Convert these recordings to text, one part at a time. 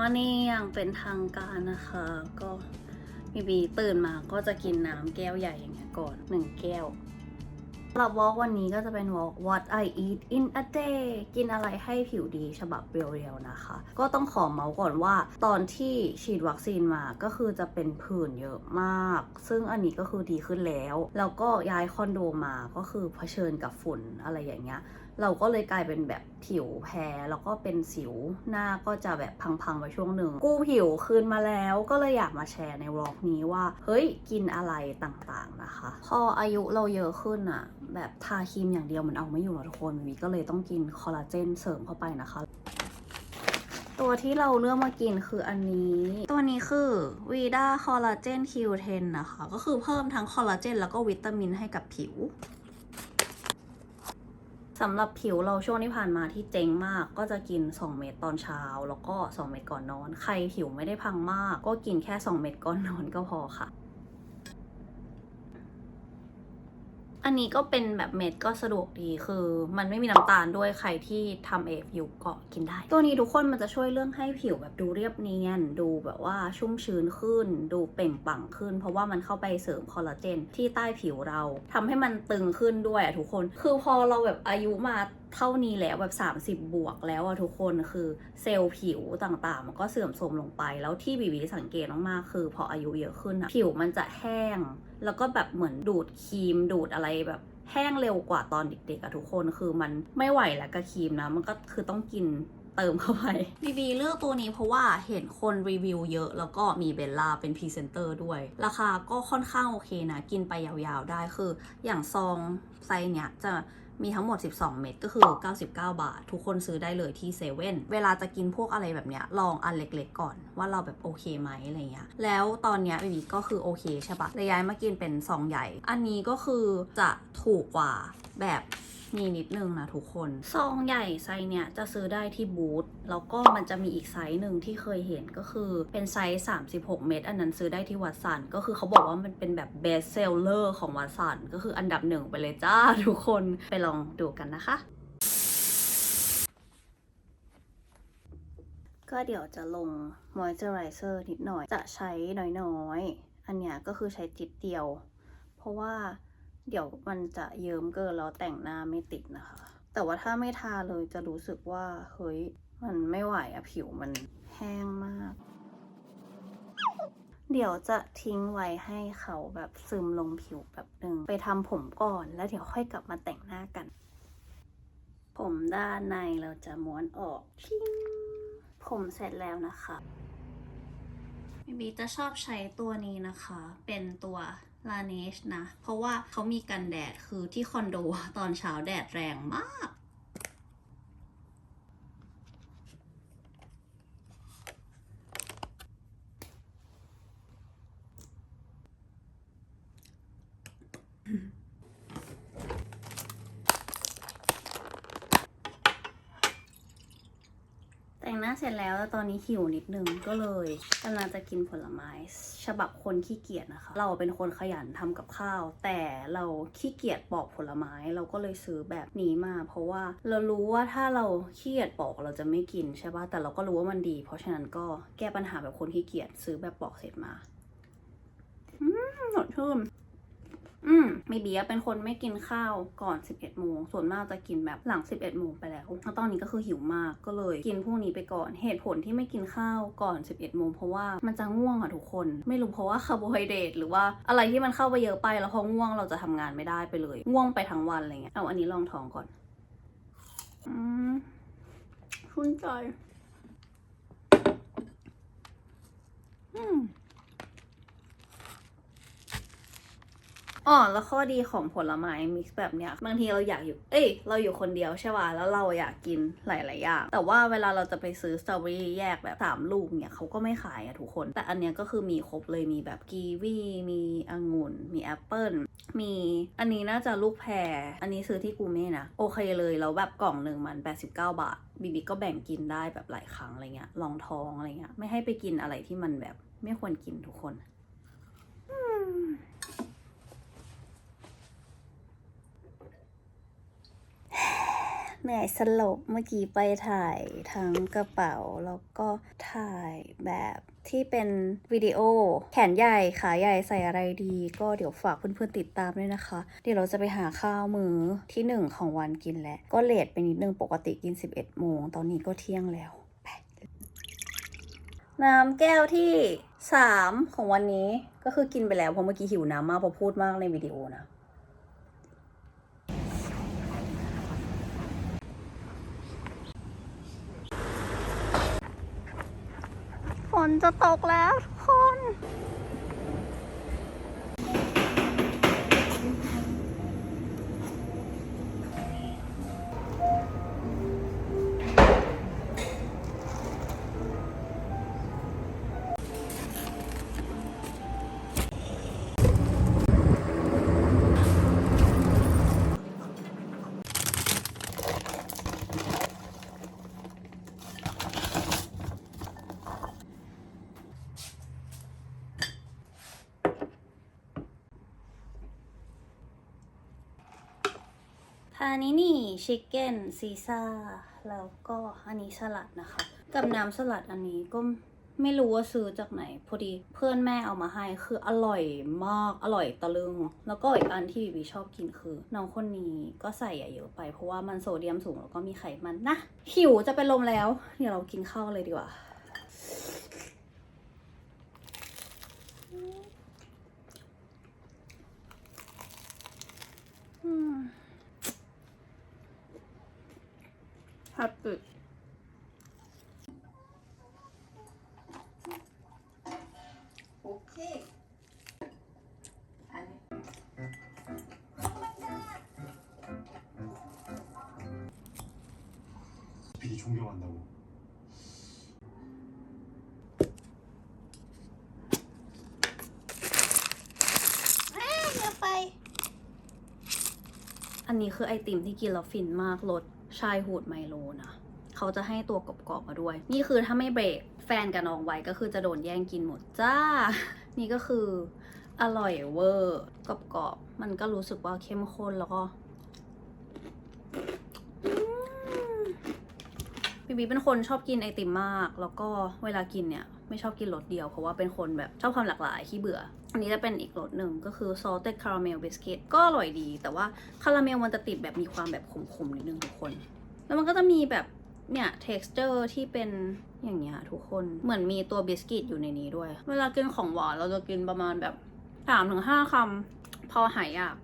morning อย่งเป็นทางการนะคะ ก็บีบีตื่นมาก็จะกินน้ำแก้วใหญ่อย่างเงี้ยก่อนหนึ่งแก้วสำหรับวอล์กวันนี้ก็จะเป็นวอล์ก what I eat in a day กินอะไรให้ผิวดีฉบับเรียวๆนะคะ ก็ต้องขอเมาส์ก่อนว่า ตอนที่ฉีดวัคซีนมาก็คือจะเป็นผื่นเยอะมาก ซึ่งอันนี้ก็คือดีขึ้นแล้ว แล้วก็ย้ายคอนโดมาก็คือเผชิญกับฝุ่นอะไรอย่างเงี้ย เราก็เลยกลายเป็นแบบผิวแพ้แล้วก็เป็นสิวหน้าก็จะแบบพังๆไปช่วงหนึ่งกู้ผิวคืนมาแล้วก็เลยอยากมาแชร์ในวล็อกนี้ว่า เฮ้ยกินอะไรต่างๆนะคะ พออายุเราเยอะขึ้นอะแบบทาครีมอย่างเดียวมันเอาไม่อยู่หรอกทุกคนวีก็เลยต้องกินคอลลาเจนเสริมเข้าไปนะคะ ตัวที่เราเลือกมากินคืออันนี้ ตัวนี้คือ Vida Collagen Q10 นะคะ ก็คือเพิ่มทั้งคอลลาเจนแล้วก็วิตามินให้กับผิว สำหรับผิวเราช่วงที่ผ่านมาที่เจ๊งมาก ก็จะกิน 2 เม็ดตอนเช้า แล้วก็ 2 เม็ดก่อนนอน ใครผิวไม่ได้พังมาก ก็กินแค่ 2 เม็ดก่อนนอนก็พอค่ะ อันนี้ก็เป็นแบบเม็ดก็สะดวกดีคือ มันไม่มีน้ำตาลด้วยใครที่ทำเอฟอยู่ก็กินได้ ตัวนี้ทุกคนมันจะช่วยเรื่องให้ผิวแบบดูเรียบเนียน ดูแบบว่าชุ่มชื้นขึ้น ดูเปล่งปลั่งขึ้น เพราะว่ามันเข้าไปเสริมคอลลาเจนที่ใต้ผิวเราทำให้มันตึงขึ้นด้วยอะทุกคน คือพอเราแบบอายุมาเท่านี้แล้วแบบ 30 บวกแล้วอะทุกคนคือเซลล์ผิวต่างๆ มันก็เสื่อมโทรมลงไป แล้วที่บีบีสังเกตมากๆคือ พออายุเยอะขึ้นอะผิวมันจะแห้ง แล้วก็แบบเหมือนดูดครีมดูดอะไรแบบแห้งเร็วกว่าตอนเด็กๆอะทุกคนคือมันไม่ไหวแล้วกับครีมนะ มันก็คือต้องกินเติมเข้าไปบีบีเลือกตัวนี้เพราะว่าเห็นคนรีวิวเยอะ แล้วก็มีเบลล่าเป็นพรีเซนเตอร์ด้วย ราคาก็ค่อนข้างโอเคนะ กินไปยาวๆได้คือ อย่างซองไซส์เนี้ยจะ มีทั้งหมด 12 เม็ดก็คือ 99 บาท ทุกคนซื้อได้เลยที่เซเว่นเวลาจะกินพวกอะไรแบบเนี้ยลองอันเล็กๆก่อนว่าเราแบบโอเคไหมอะไรเงี้ยแล้วตอนเนี้ยบีบีก็คือโอเคใช่ปะเลยย้ายมากินเป็นซองใหญ่ อันนี้ก็คือจะถูกกว่าแบบ มีนิดนึงนะทุกคน ซองใหญ่ไซส์เนี้ยจะซื้อได้ที่บูธแล้วก็มันจะมีอีกไซส์หนึ่งที่เคยเห็นก็คือเป็นไซส์ 36 เมตร อันนั้นซื้อได้ที่วัดสันก็คือเขาบอกว่ามันเป็นแบบ best seller ของวัดสันก็คืออันดับหนึ่งไปเลยจ้าทุกคนไปลองดูกันนะคะก็เดี๋ยวจะลง moisturizer นิดหน่อย จะใช้น้อยๆอันเนี้ยก็คือใช้จิตเดียว เพราะว่า เดี๋ยวมันจะเยิ้มเกินแล้วแต่งหน้าไม่ติดนะคะ แต่ว่าถ้าไม่ทาเลยจะรู้สึกว่าเฮ้ยมันไม่ไหวอะผิวมันแห้งมาก เดี๋ยวจะทิ้งไว้ให้เขาแบบซึมลงผิวแบบหนึ่งไปทำผมก่อนแล้วเดี๋ยวค่อยกลับมาแต่งหน้ากัน ผมด้านในเราจะม้วนออกชิงผมเสร็จแล้วนะคะบีบีจะชอบใช้ตัวนี้นะคะ เป็นตัว ลาเนชนะ เพราะว่าเขามีกันแดดคือที่คอนโดตอนเช้าแดดแรงมาก แต่งหน้าเส ร็จแล้วแล้วตอนนี้หิวนิดนึงก็เลยกำลังจะกินผลไม้ ฉบับคนขี้เกียจนะคะ เราเป็นคนขยันทำกับข้าว แต่เราขี้เกียจปอกผลไม้เราก็เลยซื้อแบบนี้มา เพราะว่าเรารู้ว่าถ้าเราขี้เกียจปอกเราจะไม่กินใช่ปะแต่เราก็รู้ว่ามันดี เพราะฉะนั้นก็แก้ปัญหาแบบคนขี้เกียจซื้อแบบปอกเสร็จมา อืมสดชื่น อืมมีเบียเป็นคนไม่กินข้าวก่อน 11โมงส่วนมากจะกินแบบหลัง 11โมงไปแล้วแล้วตอนนี้ก็คือหิวมากก็เลยกินพวกนี้ไปก่อน เหตุผลที่ไม่กินข้าวก่อน 11โมงเพราะว่ามันจะง่วงอะทุกคน ไม่รู้เพราะว่าคาร์โบไฮเดรตหรือว่าอะไรที่มันเข้าไปเยอะไปแล้วพอง่วงเราจะทำงานไม่ได้ไปเลย ง่วงไปทั้งวันอะไรเงี้ยเอาอันนี้ลองท้องก่อน อืมชื่นใจ อืม อ๋อแล้วข้อดีของผลไม้มิกซ์แบบเนี้ยบางทีเราอยากอยู่ เอ้ย เราอยู่คนเดียวใช่ป่ะแล้วเราอยากกินหลายๆอย่างแต่ว่าเวลาเราจะไปซื้อสตรอเบอรี่แยกแบบสามลูกเนี่ยเขาก็ไม่ขายอะทุกคน แต่อันเนี้ยก็คือมีครบเลยมีแบบกีวีมีองุ่น มีแอปเปิลมีอันนี้น่าจะลูกแพร อันนี้ซื้อที่กูเม่นะ โอเคเลยแล้วแบบกล่องหนึ่งมัน 89 บาทบีบีก็แบ่งกินได้แบบหลายครั้งอะไรเงี้ยลองท้องอะไรเงี้ยไม่ให้ไปกินอะไรที่มันแบบไม่ควรกินทุกคน อ เหนื่อยสลบเมื่อกี้ไปถ่ายทั้งกระเป๋า แล้วก็ถ่ายแบบที่เป็นวิดีโอ แขนใหญ่ขาใหญ่ใส่อะไรดี ก็เดี๋ยวฝากเพื่อนๆติดตามด้วยนะคะ เดี๋ยวเราจะไปหาข้าวมือที่หนึ่งของวันกินแล้ว ก็เลทไปนิดนึงปกติกิน 11 โมง ตอนนี้ก็เที่ยงแล้วน้ำแก้วที่ 3 ของวันนี้ก็คือกินไปแล้วเพราะเมื่อกี้หิวน้ำมากเพราะพูดมากในวิดีโอนะ ฝน จะตกแล้วทุกคน พานินี่ชิคเก้นซีซ่าแล้วก็อันนี้สลัดนะคะ กับน้ำสลัดอันนี้ก็ไม่รู้ว่าซื้อจากไหน พอดีเพื่อนแม่เอามาให้คืออร่อยมากอร่อยตะลึง แล้วก็อีกอันที่บีบีชอบกินคือน้องคนนี้ก็ใส่เยอะไป เพราะว่ามันโซเดียมสูงแล้วก็มีไขมันนะหิวจะเป็นลมแล้ว เดี๋ยวเรากินข้าวเลยดีกว่าฮัตสึ โอเค อันนี้ PD 존경한다고. อันนี้คือไอติมที่กินแล้วฟินมากรส ชายหูดไมโลนะเขาจะให้ตัวกรอบๆมาด้วย นี่คือถ้าไม่เบรกแฟนกับน้องไว้ก็คือจะโดนแย่งกินหมดจ้า นี่ก็คืออร่อยเวอร์กรอบๆมันก็รู้สึกว่าเข้มข้นแล้วก็บีบีเป็นคนชอบกินไอติมมาก แล้วก็เวลากินเนี่ย ไม่ชอบกินรสเดียวเพราะว่าเป็นคนแบบชอบความหลากหลายขี้เบื่อ อันนี้จะเป็นอีกรสหนึ่งก็คือ salted caramel biscuit ก็อร่อยดี แต่ว่าคาราเมลมันจะติดแบบมีความแบบขมๆนิดนึงทุกคน แล้วมันก็จะมีแบบเนี่ย texture ที่เป็นอย่างเงี้ยทุกคน เหมือนมีตัวบิสกิตอยู่ในนี้ด้วย เวลากินของหวานเราจะกินประมาณแบบสามถึงห้าคำพอหายอยาก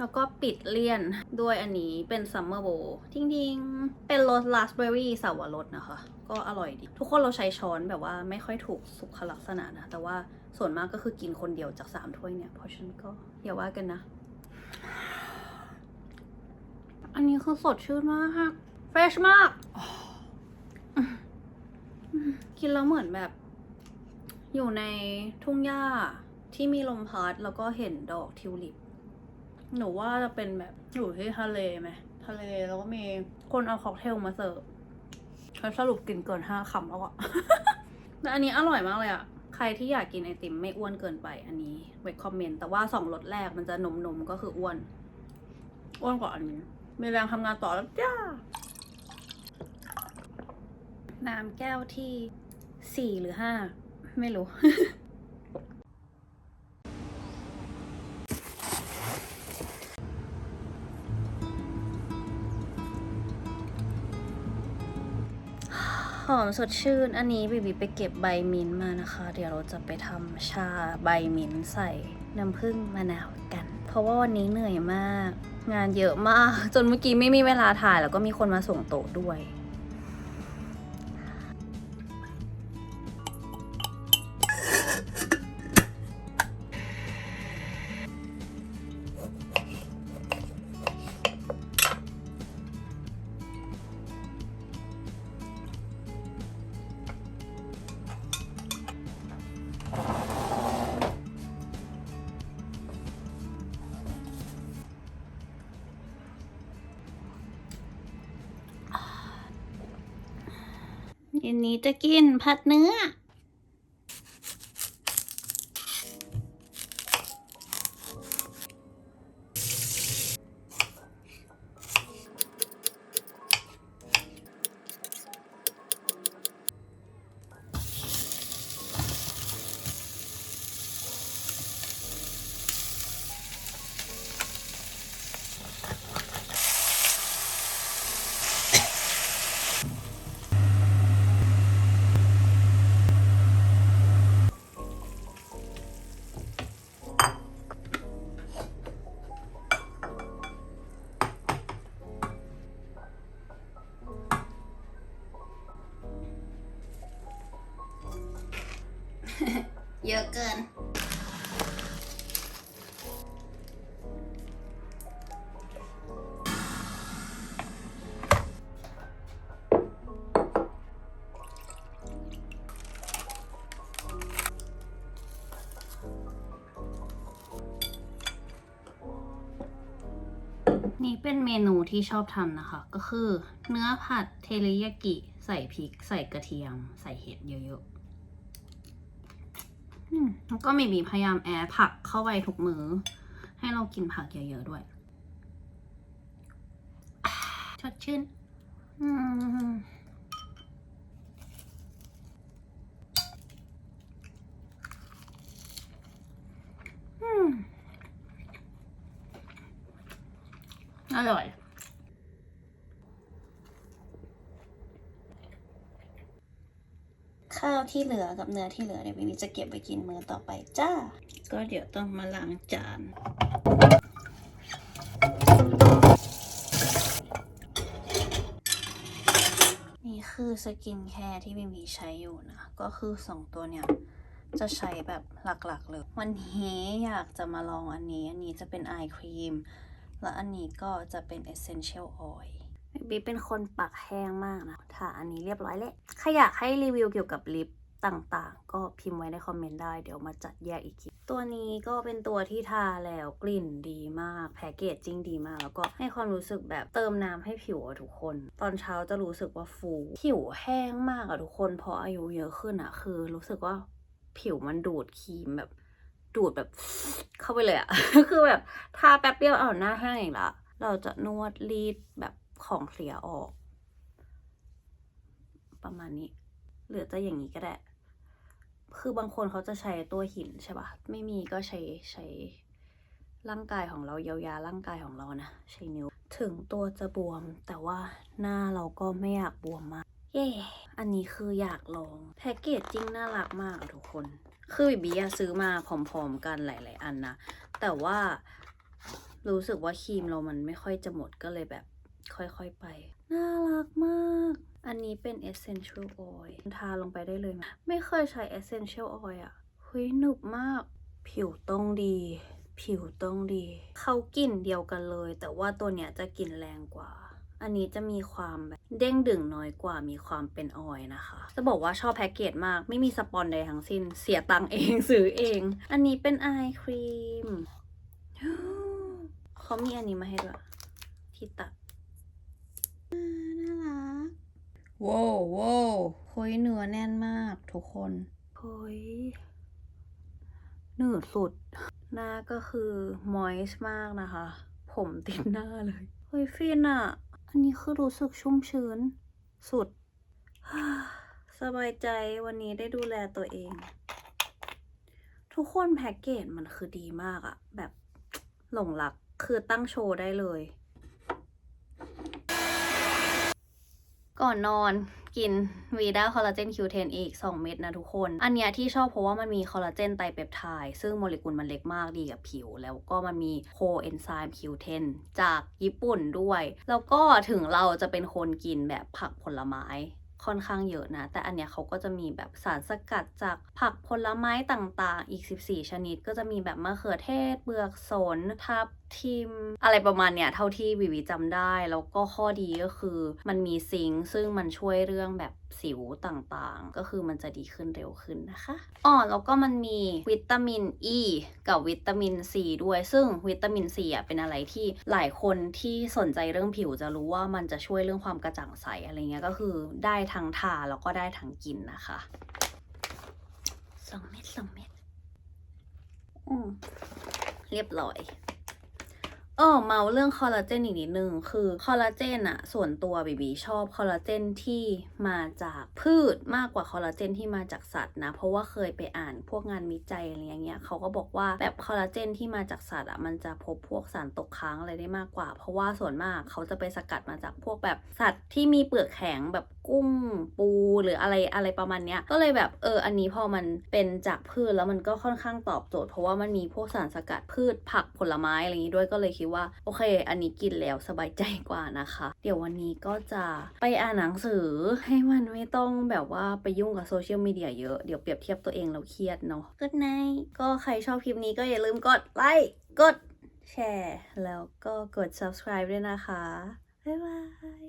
แล้วก็ปิดเลี่ยนด้วยอันนี้เป็นซัมเมอร์โบทิ้งๆเป็นรสราสเบอร์รี่สาวรสนะคะ ก็อร่อยดี ทุกคนเราใช้ช้อนแบบว่าไม่ค่อยถูกสุขลักษณะนะ แต่ว่าส่วนมากก็คือกินคนเดียวจากสามถ้วยเนี่ย เพราะฉันก็อย่าว่ากันนะ อันนี้คือสดชื่นมากเฟรชมาก กินแล้วเหมือนแบบ อยู่ในทุ่งหญ้าที่มีลมพัดแล้วก็เห็นดอกทิวลิป หนูว่าจะเป็นแบบอยู่ที่ทะเลไหมทะเลแล้วก็มีคนเอาค็อกเทลมาเสิร์ฟแล้วสรุปกินเกินห้าคำแล้วอะแต่อันนี้อร่อยมากเลยอะใครที่อยากกินไอติมไม่อ้วนเกินไปอันนี้เวคคอมเมนต์แต่ว่าสองรสแรกมันจะนมนมๆก็คืออ้วน อ้วนกว่าอันนี้ มีแรงทำงานต่อแล้วจ้าน้ำแก้วที่สี่หรือห้าไม่รู้ อมสดชื่น อันนี้บีบีไปเก็บใบมิ้นมานะคะ เดี๋ยวเราจะไปทำชาใบมิ้นใส่น้ำผึ้งมะนาวกัน เพราะว่าวันนี้เหนื่อยมาก งานเยอะมาก จนเมื่อกี้ไม่มีเวลาถ่ายแล้วก็มีคนมาส่งโต๊ะด้วย นนี้จะกินผัดเนื้ออ เกิน นี่เป็นเมนูที่ชอบทำนะคะ ก็คือเนื้อผัดเทริยากิ ใส่พริก ใส่กระเทียม ใส่เห็ดเยอะๆ แล้วก็มีบีพยายามแอดผักเข้าไปทุกมือให้เรากินผักเยอะ ๆ ด้วยชดชื่นอร่อย ข้าว ที่เหลือกับเนื้อที่เหลือเดี๋ยววินนี้จะเก็บไปกินมื้อต่อไปจ้า ก็เดี๋ยวต้องมาล้างจานนี่คือสกินแคร์ที่วินวีใช้อยู่นะ ก็คือสองตัวเนี่ย จะใช้แบบหลักๆเลย วันนี้อยากจะมาลองอันนี้ อันนี้จะเป็นไอครีม แล้วอันนี้ก็จะเป็น essential oil บีเป็นคนปากแห้งมากนะถ้าอันนี้เรียบร้อยแล้วใครอยากให้รีวิวเกี่ยวกับลิปต่างๆ ก็พิมพ์ไว้ในคอมเมนต์ได้ เดี๋ยวมาจัดแยกอีกที ตัวนี้ก็เป็นตัวที่ทาแล้วกลิ่นดีมาก แพคเกจจิ้งดีมาก แล้วก็ให้ความรู้สึกแบบเติมน้ำให้ผิวอะทุกคน ตอนเช้าจะรู้สึกว่าฟู ผิวแห้งมากอะทุกคน พออายุเยอะขึ้นอะคือ รู้สึกว่าผิวมันดูดครีมแบบ ดูดแบบเข้าไปเลยอะคือแบบทาแป๊บเดียวเอาหน้าแห้งอีกละ เราจะนวดรีดแบบ ของเสียออก ประมาณนี้ หรือจะอย่างนี้ก็ได้ คือบางคนเขาจะใช้ตัวหินใช่ปะไม่มีก็ใช้ใช้ร่างกายของเราเยียวยาร่างกายของเรานะ ใช้นิ้ว ถึงตัวจะบวม แต่ว่าหน้าเราก็ไม่อยากบวมมาก เย้อันนี้คืออยากลอง แพ็กเกจจิ้งน่ารักมากทุกคน คือบิบีอะซื้อมาพร้อมๆกันหลาย ๆ อันนะ แต่ว่ารู้สึกว่าครีมเรามันไม่ค่อยจะหมดก็เลยแบบ ค่อยๆไป น่ารักมาก อันนี้เป็น essential oil ทาลงไปได้เลยไหมไม่เคยใช้ essential oil อะเฮ้ยหนึบมาก ผิวต้องดี ผิวต้องดี เขากลิ่นเดียวกันเลย แต่ว่าตัวเนี้ยจะกลิ่นแรงกว่า อันนี้จะมีความแบบเด้งดึงน้อยกว่า มีความเป็นออยนะคะ จะบอกว่าชอบแพ็กเกจมาก ไม่มีสปอนใดทั้งสิ้น เสียตังค์เองซื้อเอง อันนี้เป็นไอครีมเขามีอันนี้มาให้ด้วยที่ตัดอ่าน่ารัก ว้าวว้าวเฮ้ยเนื้อแน่นมากทุกคนเฮ้ยหนืดสุด หน้าก็คือมอยส์มากนะคะ ผมติดหน้าเลยเฮ้ยฟินอะอันนี้คือรู้สึกชุ่มชื้น สุด สบายใจวันนี้ได้ดูแลตัวเอง ทุกคนแพ็กเกจมันคือดีมากอะแบบหลงรักคือตั้งโชว์ได้เลย ก่อนนอนกินวีด้าคอลลาเจน Q10 อีก 2 เม็ดนะทุกคน อันเนี้ยที่ชอบเพราะว่ามันมีคอลลาเจนไตเปปไทด์ซึ่งโมเลกุลมันเล็กมากดีกับผิว แล้วก็มันมีโคเอนไซม์ Q10 จากญี่ปุ่นด้วย แล้วก็ถึงเราจะเป็นคนกินแบบผักผลไม้ค่อนข้างเยอะนะ แต่อันเนี้ยเขาก็จะมีแบบสารสกัดจากผักผลไม้ต่างๆ อีก 14 ชนิด ก็จะมีแบบมะเขือเทศเปลือกสนทับ ทิมอะไรประมาณเนี้ยเท่าที่วิวิจำได้ แล้วก็ข้อดีก็คือมันมีซิงค์ซึ่งมันช่วยเรื่องแบบสิวต่างๆ ก็คือมันจะดีขึ้นเร็วขึ้นนะคะอ๋อแล้วก็มันมีวิตามินอ e ีกับวิตามินซีด้วย ซึ่งวิตามินซีอะเป็นอะไรที่หลายคนที่สนใจเรื่องผิวจะรู้ว่ามันจะช่วยเรื่องความกระจ่างใสอะไรเงี้ยก็คือได้ทั้งทาแล้วก็ได้ทั้งกินนะคะสองเม็ดสองเม็ดอืมเรียบร้อย เออเมาเรื่องคอลลาเจนอีกนิดนึง คือคอลลาเจนอะส่วนตัวบีบีชอบคอลลาเจนที่มาจากพืชมากกว่าคอลลาเจนที่มาจากสัตว์นะ เพราะว่าเคยไปอ่านพวกงานวิจัยอะไรอย่างเงี้ยเขาก็บอกว่าแบบคอลลาเจนที่มาจากสัตว์อะมันจะพบพวกสารตกค้างอะไรได้มากกว่า เพราะว่าส่วนมากเขาจะไปสกัดมาจากพวกแบบสัตว์ที่มีเปลือกแข็งแบบกุ้งปูหรืออะไรอะไรประมาณเนี้ยก็เลยแบบเอออันนี้พอมันเป็นจากพืชแล้วมันก็ค่อนข้างตอบโจทย์ เพราะว่ามันมีพวกสารสกัดพืชผักผลไม้อะไรอย่างงี้ด้วยก็เลยคิดว่า โอเค อันนี้กินแล้วสบายใจกว่านะคะ เดี๋ยววันนี้ก็จะไปอ่านหนังสือให้มันไม่ต้องแบบว่าไปยุ่งกับโซเชียลมีเดียเยอะ เดี๋ยวเปรียบเทียบตัวเองแล้วเครียดเนาะก็ไนก็ใครชอบคลิปนี้ก็อย่าลืมกดไลค์กดแชร์แล้วก็กด subscribe ด้วยนะคะ บ๊ายบาย